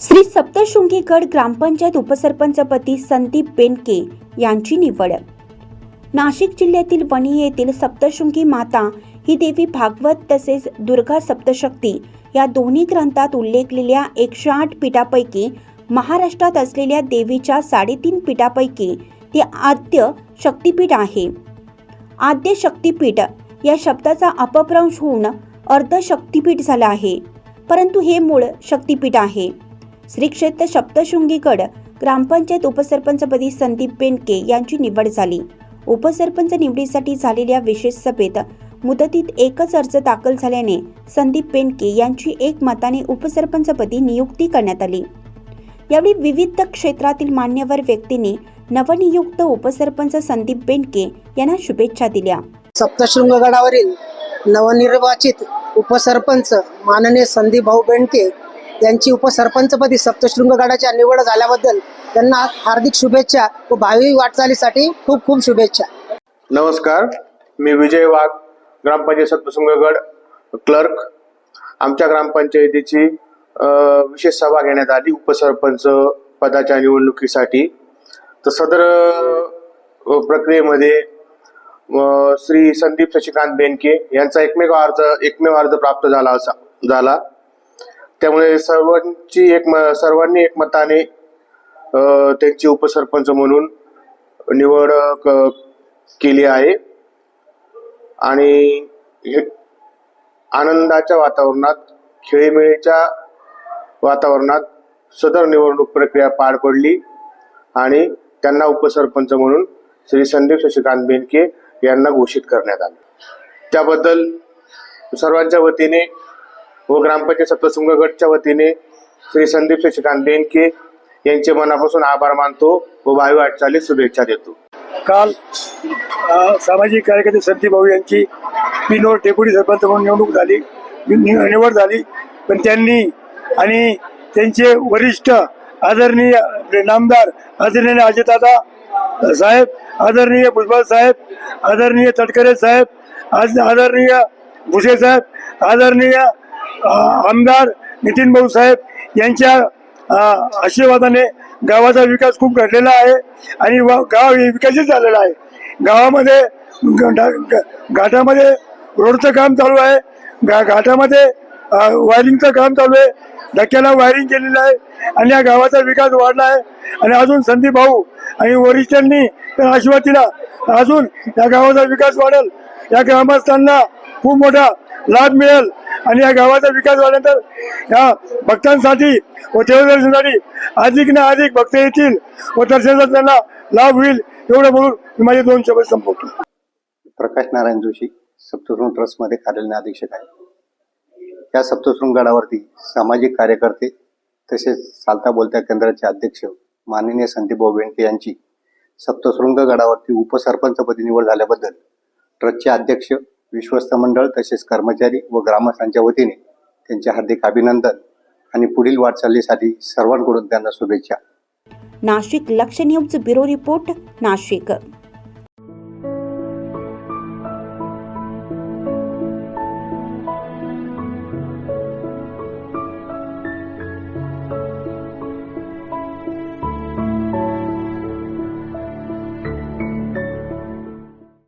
श्री सप्तशृंगीगड ग्रामपंचायत उपसरपंचपदी संदीप बेनके यांची निवड. नाशिक जिल्ह्यातील वणी येथील सप्तशृंगी माता ही देवी भागवत तसेच दुर्गा सप्तशक्ती या दोन्ही ग्रंथात उल्लेखलेल्या एकशे आठ पीठापैकी महाराष्ट्रात असलेल्या देवीच्या साडेतीन पीठापैकी ती आद्य शक्तीपीठ आहे. आद्य शक्तीपीठ या शब्दाचा अपभ्रंश होऊन अर्ध शक्तीपीठ झाला आहे. परंतु हे मूळ शक्तीपीठ आहे. श्री क्षेत्र सप्तशृंगीगड ग्रामपंचायत उपसरपंचपदी संदीप बेनके यांची निवड झाली. उपसरपंच निवडीसाठी झालेल्या विशेष सभेत मुदतीत एकच अर्ज दाखल झाल्याने संदीप बेनके यांची एक मताने उपसरपंचपदी नियुक्ती करण्यात आली. यावेळी विविध क्षेत्रातील मान्यवर व्यक्तींनी नवनियुक्त उपसरपंच संदीप बेंडके यांना शुभेच्छा दिल्या. सप्तशृंगगडावरील नवनिर्वाचित उपसरपंच माननीय संदीप भाऊ बेंडके त्यांची उपसरपंचपदी सप्तशृंगगडाच्या निवड झाल्याबद्दल त्यांना हार्दिक शुभेच्छा व भावी वाटचालीसाठी खूप खूप शुभेच्छा. नमस्कार. मी विजय वाघ ग्रामपंचायत सप्तशृंगगड क्लर्क. आमच्या ग्रामपंचायतीची विशेष सभा घेण्यात आली उपसरपंच पदाच्या निवडणुकीसाठी. तर सदर प्रक्रियेमध्ये श्री संदीप शशिकांत बेनके यांचा एकमेव अर्ज एकमेव अर्ज प्राप्त झाला असा झाला. त्यामुळे सर्वांची एक सर्वांनी एकमताने त्यांची उपसरपंच म्हणून निवड केली आहे. आणि हे आनंदाच्या वातावरणात खेळीमेळीच्या वातावरणात सदर निवडणूक प्रक्रिया पार पडली आणि त्यांना उपसरपंच म्हणून श्री संदीप शशिकांत बेनके यांना घोषित करण्यात आले. त्याबद्दल सर्वांच्या वतीने व ग्रामपंचायत गटच्या वतीने श्री संदीप शशिकांत बेनके यांचे मनापासून आभार मानतो व भावी वाटचाली शुभेच्छा देतो. काल सामाजिक कार्यकर्ते संदीप भाऊ यांची पिनोर डेप्युटी सरपंच म्हणून निवडणूक झाली निवड झाली. पण त्यांनी आणि त्यांचे वरिष्ठ आदरणीय नामदार आदरणीय अजितदादा साहेब आदरणीय भुजबळ साहेब आदरणीय तटकरे साहेब आदरणीय भुसे साहेब आदरणीय आमदार नितीन भाऊ साहेब यांच्या आशीर्वादाने गावाचा विकास खूप घडलेला आहे आणि गाव हे विकसित झालेला आहे. गावामध्ये ग- घाटामध्ये रोडचं काम चालू आहे. गा घाटामध्ये वायरिंगचं काम चालू आहे. धक्क्याला वायरिंग केलेलं आहे आणि या गावाचा विकास वाढला आहे. आणि अजून संदीप भाऊ आणि वरिष्ठांनी तर आशीर्वाद दिला अजून या गावाचा विकास वाढेल. या ग्रामस्थांना खूप मोठा लाभ मिळेल. आणि या गावाचा विकास झाल्यानंतर या भक्तांसाठी व देवदर्शनासाठी अधिक ना अधिक भक्त येतील व दर्शनाचा त्यांना लाभ होईल एवढं बोलून मी माझे दोन शब्द संपवतो. प्रकाश नारायण जोशी सप्तशृंग ट्रस्टमध्ये कार्यालय अधीक्षक आहे या सप्तशृंग गडावरती सामाजिक कार्यकर्ते तसेच चालता बोलत्या केंद्राचे अध्यक्ष माननीय संदीप बेंडके यांची सप्तशृंग गडावरती उपसरपंचपदी निवड झाल्याबद्दल ट्रस्टचे अध्यक्ष विश्वस्त मंडळ तसेच कर्मचारी व ग्रामस्थांच्या वतीने त्यांचे हार्दिक अभिनंदन आणि पुढील वाटचालीसाठी सर्वांकडून त्यांना शुभेच्छा. नाशिक लक्ष न्यूज ब्युरो रिपोर्ट नाशिक.